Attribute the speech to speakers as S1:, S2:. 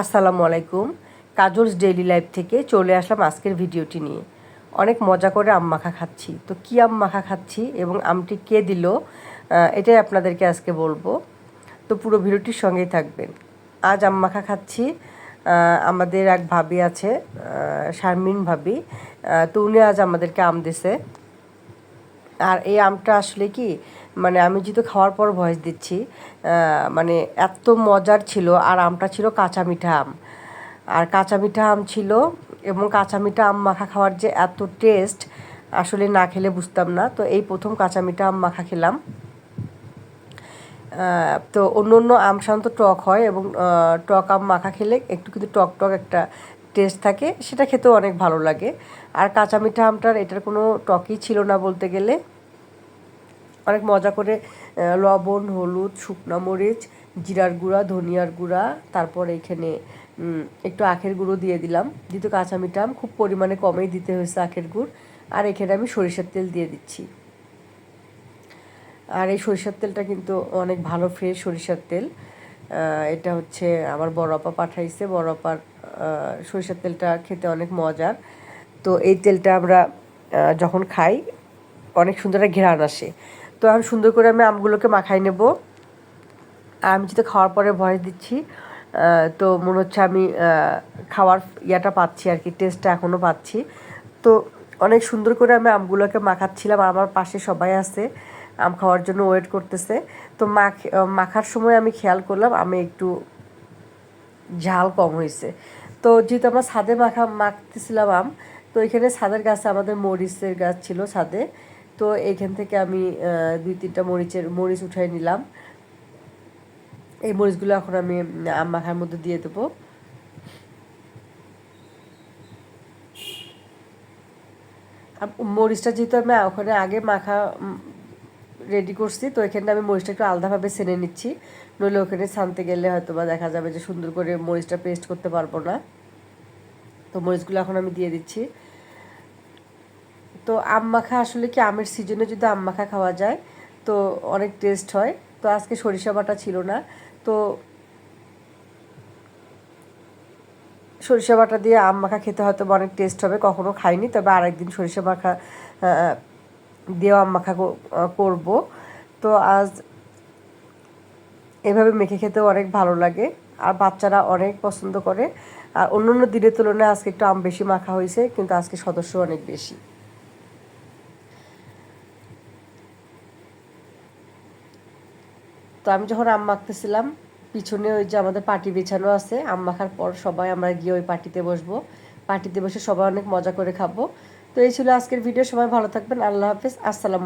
S1: আসসালামু আলাইকুম। Kajol's daily life থেকে চলে আসলাম আজকের ভিডিওটি নিয়ে। অনেক মজা করে আম মাখা খাচ্ছি। তো কী আম মাখা খাচ্ছি এবং আমটি কে দিল এটাই আপনাদেরকে আজকে বলব। তো পুরো ভিডিওটির সঙ্গেই থাকবেন। আজ আম মাখা খাচ্ছি আমাদের এক ভাবি আছে শারমিন ভাবি। তো উনি আজ আমাদেরকে আম দিছে। আর এই আমটা আসলে কি মানে আমি যেহেতু খাওয়ার পর ভয়েস দিচ্ছি মানে এত মজার ছিল, আর আমটা ছিল কাঁচা মিঠা আম। আর কাঁচা মিঠা আম ছিল এবং কাঁচা মিঠা আম মাখা খাওয়ার যে এত টেস্ট আসলে না খেলে বুঝতাম না। তো এই প্রথম কাঁচা মিঠা আম মাখা খেলাম। তো অন্য অন্য আম সাধারণত টক হয় এবং টক আম মাখা খেলে একটু কিন্তু টক টক একটা টেস্ট থাকে, সেটা খেতেও অনেক ভালো লাগে। আর কাঁচা মিঠা আমটার এটার কোনো টকই ছিল না বলতে গেলে। অনেক মজা করে লবণ, হলুদ, শুকনো মরিচ, জিরার গুঁড়া, ধনিয়ার গুঁড়া, তারপর এখানে একটু আখের গুঁড়ো দিয়ে দিলাম। যেহেতু কাঁচা মিঠা খুব পরিমাণে কমেই দিতে হয়েছে আখের গুড়। আর এখানে আমি সরিষার তেল দিয়ে দিচ্ছি। আর এই সরিষার তেলটা কিন্তু অনেক ভালো ফ্রেশ সরিষার তেল। এটা হচ্ছে আমার বড় আপা পাঠাইছে। বড় আপার সরিষার তেলটা খেতে অনেক মজার। তো এই তেলটা আমরা যখন খাই, অনেক সুন্দর একটা ঘেরান আসে। তো আমি সুন্দর করে আমি আমগুলোকে মাখাই নেব। আমি যেহেতু খাওয়ার পরে ভয়েস দিচ্ছি তো মনে হচ্ছে আমি খাওয়ার ইয়াটা পাচ্ছি আর কি, টেস্টটা এখনও পাচ্ছি। তো অনেক সুন্দর করে আমি আমগুলোকে মাখাচ্ছিলাম আর আমার পাশে সবাই আছে, আম খাওয়ার জন্য ওয়েট করতেছে। তো মাখ, মাখার সময় আমি খেয়াল করলাম, আমি একটু ঝাল কম হয়েছে। তো যেহেতু আমরা ছাদে মাখা মাখতেছিলাম আম, তো এখানে ছাদের গাছে আমাদের মরিচের গাছ ছিল ছাদে। তো এইখান থেকে আমি দুই তিনটা মরিচের, মরিচ উঠাই নিলাম। এই মরিচগুলো এখন আমি আম মাখার মধ্যে দিয়ে দেবো। মরিচটা যেহেতু আমি ওখানে আগে মাখা রেডি করছি, তো এখানে আমি মরিচটা একটু আলাদাভাবে সেনে নিচ্ছি। নইলে ওখানে ছানতে গেলে হয়তো বা দেখা যাবে যে সুন্দর করে মরিচটা পেস্ট করতে পারব না। তো মরিচগুলো এখন আমি দিয়ে দিচ্ছি। তো আম মাখা আসলে কি আমের সিজনে যদি আম মাখা খাওয়া যায়, তো অনেক টেস্ট হয়। তো আজকে সরিষা বাটা ছিল না, তো সরিষা বাটা দিয়ে আম মাখা খেতে হয়তো অনেক টেস্ট হবে, কখনো খাইনি, তবে আরেকদিন সরিষা মাখা আম মাখা করব। তো আজ এভাবে মেখে খেতেও অনেক ভালো লাগে, আর বাচ্চারা অনেক পছন্দ করে। আর অন্য অন্য দিনের তুলনায় আজকে একটু আম বেশি মাখা হয়েছে, কিন্তু আজকে সদস্য অনেক বেশি। তো আমি যখন আম মাখতেছিলাম, পিছনে ওই যে আমাদের পার্টি বিছানো আছে, আম মাখার পর সবাই আমরা গিয়ে ওই পার্টিতে বসবো। পার্টিতে বসে সবাই অনেক মজা করে খাব। তো এই ছিল আজকের ভিডিও সবাই ভালো থাকবেন আল্লাহ হাফিজ আসসালামু